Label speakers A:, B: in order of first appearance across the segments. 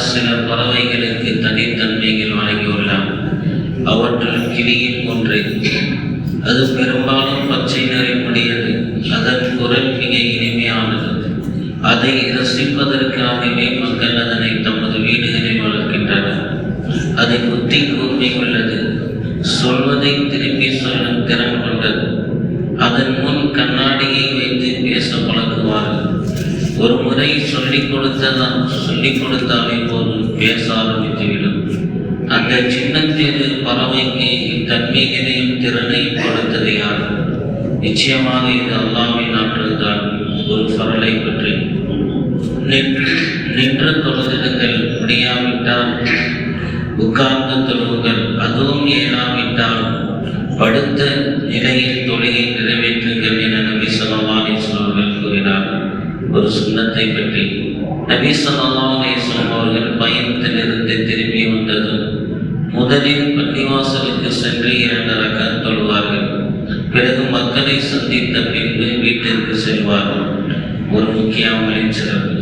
A: சில பறவைகளுக்கு தனித்தன்மைகள் வழங்கியுள்ளார் அவற்றில் கிளியின் ஒன்று. அது பெரும்பாலும் பச்சை நிறமுடையது. அதன் குரல் மிக இனிமையானது. அதை ரசிப்பதற்காகவே மக்கள் அதனை தமது வீடுகளில் வளர்க்கின்றனர். அது புத்தி கூர்மை உள்ளது. சொல்வதை திரும்பி சொல்லும் திறன் கொண்டது. அதன் முன் கண்ணாடியை வைத்து பேச ஒரு முறை சொல்லிக் கொடுத்ததான் சொல்லிக் கொடுத்தாலே போதும். பேச ஆரம்பித்துவிடும் அந்த சின்னத்திரு பறவைக்கு இத்தன்மைகளையும் திறனையும் கொடுத்தது யார்? நிச்சயமாக இது அல்லாவின் ஆற்றல்தான் ஒரு பரலை பற்றி. நின்று நின்று தொழுதிடுங்கள் முடியாவிட்டால் உட்கார்ந்து தொழுவுங்கள் அதுவும் இயலாவிட்டால் படுத்த நிலையில் பற்றி நபி ஸல்லல்லாஹு அவர்கள் பயணத்திலிருந்து திரும்பி வந்ததும் முதலில் பள்ளிவாசலுக்கு சென்று இரண்டு ரக்காத் தொழுவார்கள். பிறகு மக்களை சந்தித்த பின்பு வீட்டிற்கு செல்வார்கள். ஒரு முக்கிய அமலின் சிறப்பு.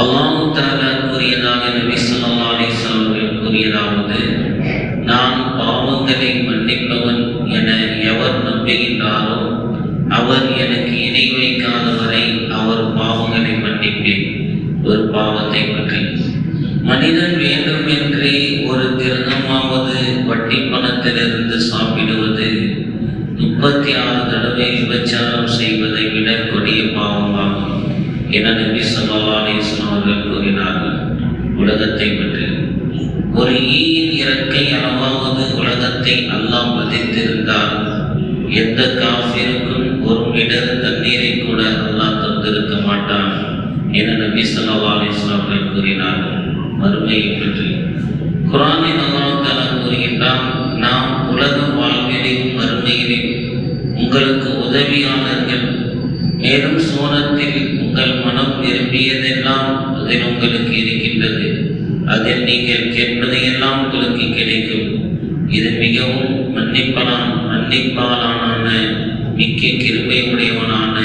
A: அல்லாஹு தஆலா கூறியதாக நபி ஸல்லல்லாஹு அவர்கள் கூறியதாவது நான் பாவங்களை மன்னிப்பவன் என எவர் நம்புகின்றாரோ அவர் எனக்கு இணை வைக்காதவரை அவர் பாவங்களை மன்னிப்பேன். ஒரு பாவத்தை பற்றி. மனிதன் வேண்டும் என்றே ஒரு திருகமாவது வட்டி பணத்திலிருந்து சாப்பிடுவது. முப்பத்தி ஆறு தடவை விபச்சாரம் செய்வதை விட கொடிய பாவமாகும் என நபி ஸல்லல்லாஹு அவர்கள் கூறினார்கள். உலகத்தை பற்றி. ஒரு ஈயின் இறக்கை அளவாவது உலகத்தை அல்லாம் பதித்திருந்தால் எந்த காஃபிருக்கும் ஒரு மிடர் தண்ணீரை கூட என நபி சொல்லா அலிஸ்லாமர்கள் கூறினார்கள். மறுமையை பற்றி குரானை அல்லாஹ் கூறுகின்றான் நாம் உலக வாழ்விலையும் மறுமையிலும் உங்களுக்கு உதவியாளர்கள். மேலும் சோனத்தில் உங்கள் மனம் விரும்பியதெல்லாம் அதில் உங்களுக்கு இருக்கின்றது. அதில் நீங்கள் கேட்பதையெல்லாம் உங்களுக்கு கிடைக்கும். இது மிகவும் மன்னிப்பலாம் மன்னிப்பாலான மிக்க கிருமையுடையவனான உடையவனான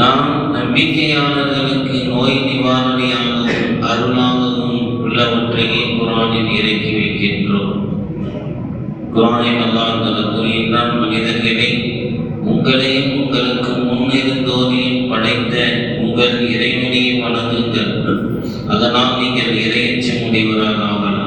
A: நாம் நம்பிக்கையாளர்களுக்கு நோய் நிவாரணியாகவும் அருளாகவும் உள்ளவற்றையே குரானில் இறக்கி வைக்கின்றோம். குரானில் அல்லாஹ் தஆலா கூறுகின்றான் மனிதர்களே உங்களையும் உங்களுக்கு முன்னிருந்தோரையும் படைத்த உங்கள் இறைவனையை வணங்குங்கள். அதனால் நீங்கள் இறையச்ச முடிவராக ஆகலாம்